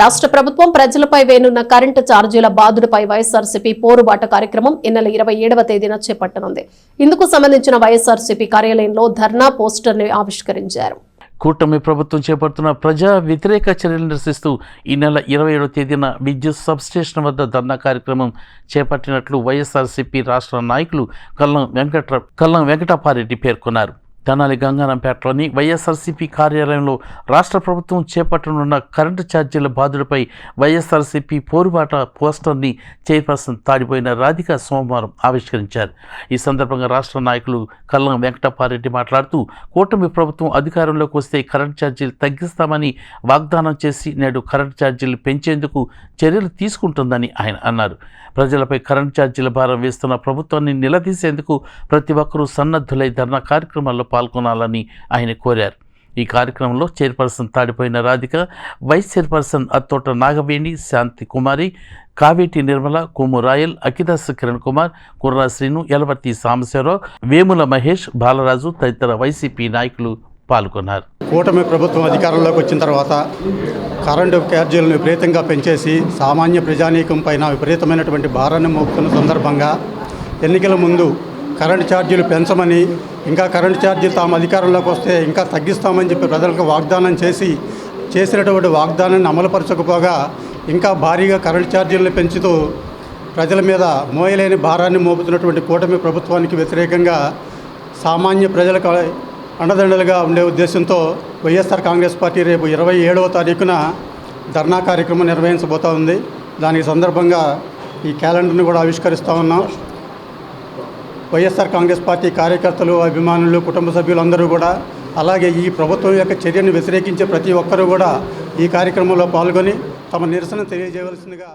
రాష్ట్ర ప్రభుత్వం ప్రజలపై వేనున్న కరెంటు ఛార్జీల బాధుడిపై వైఎస్ఆర్సీపీ పోరుబాట కార్యక్రమం ఈ నెల ఇరవై ఏడవ తేదీన చేపట్టనుంది. ఇందుకు సంబంధించిన వైఎస్ఆర్సీపీ కార్యాలయంలో ధర్నా పోస్టర్ని ఆవిష్కరించారు. కూటమి ప్రభుత్వం చేపడుతున్న ప్రజా వ్యతిరేక చర్యలు నిరసిస్తూ ఈ నెల ఇరవై ఏడవ తేదీన విద్యుత్ సబ్స్టేషన్ వద్ద ధర్నా కార్యక్రమం చేపట్టినట్లు వైఎస్ఆర్సీపీ రాష్ట్ర నాయకులు కల్లం వెంకట కల్లం వెంకటపారెడ్డి పేర్కొన్నారు. తెనాలి గంగానంపేటలోని వైఎస్ఆర్సీపీ కార్యాలయంలో రాష్ట్ర ప్రభుత్వం చేపట్టనున్న కరెంటు ఛార్జీల బాధుడిపై వైఎస్ఆర్సీపీ పోరుబాట పోస్టర్ని చైర్పర్సన్ తాడిపోయిన రాధిక సోమవారం ఆవిష్కరించారు. ఈ సందర్భంగా రాష్ట్ర నాయకులు కల్లం వెంకటప్పారెడ్డి మాట్లాడుతూ కూటమి ప్రభుత్వం అధికారంలోకి వస్తే కరెంటు ఛార్జీలు తగ్గిస్తామని వాగ్దానం చేసి నేడు కరెంటు ఛార్జీలు పెంచేందుకు చర్యలు తీసుకుంటుందని ఆయన అన్నారు. ప్రజలపై కరెంటు ఛార్జీల భారం వేస్తున్న ప్రభుత్వాన్ని నిలదీసేందుకు ప్రతి ఒక్కరూ సన్నద్ధులై ధర్నా కార్యక్రమాల్లో పాల్గొనాలని ఆయన కోరారు. ఈ కార్యక్రమంలో చైర్పర్సన్ తాడిపోయిన రాధిక వైస్ చైర్పర్సన్ అత్తోట నాగవేణి శాంతి కుమారి కావేటి నిర్మల కొమ్ము రాయల్ అఖిదాస్ కిరణ్ కుమార్ కుర్రా శ్రీను యలవర్తి సాంబశివరావు వేముల మహేష్ బాలరాజు తదితర వైసీపీ నాయకులు పాల్గొన్నారు. కూటమి ప్రభుత్వం అధికారంలోకి వచ్చిన తర్వాత కరెంటు ఛార్జీలను విపరీతంగా పెంచేసి సామాన్య ప్రజానీకం పైన విపరీతమైనటువంటి భారాన్ని మోపుతున్న సందర్భంగా ఎన్నికల ముందు కరెంటు ఛార్జీలు పెంచమని ఇంకా కరెంటు ఛార్జీలు తాము అధికారంలోకి వస్తే ఇంకా తగ్గిస్తామని చెప్పి ప్రజలకు వాగ్దానం చేసి చేసినటువంటి వాగ్దానాన్ని అమలుపరచకపోగా ఇంకా భారీగా కరెంటు ఛార్జీలను పెంచుతూ ప్రజల మీద మోయలేని భారాన్ని మోపుతున్నటువంటి కూటమి ప్రభుత్వానికి వ్యతిరేకంగా సామాన్య ప్రజలకు అండదండలుగా ఉండే ఉద్దేశంతో వైఎస్ఆర్ కాంగ్రెస్ పార్టీ రేపు ఇరవై ఏడవ తారీఖున ధర్నా కార్యక్రమం నిర్వహించబోతా ఉంది. దానికి సందర్భంగా ఈ క్యాలెండర్ని కూడా ఆవిష్కరిస్తూ ఉన్నాం. వైఎస్ఆర్ కాంగ్రెస్ పార్టీ కార్యకర్తలు అభిమానులు కుటుంబ సభ్యులందరూ కూడా అలాగే ఈ ప్రభుత్వం యొక్క చర్యను వ్యతిరేకించే ప్రతి ఒక్కరూ కూడా ఈ కార్యక్రమంలో పాల్గొని తమ నిరసన తెలియజేయవలసిందిగా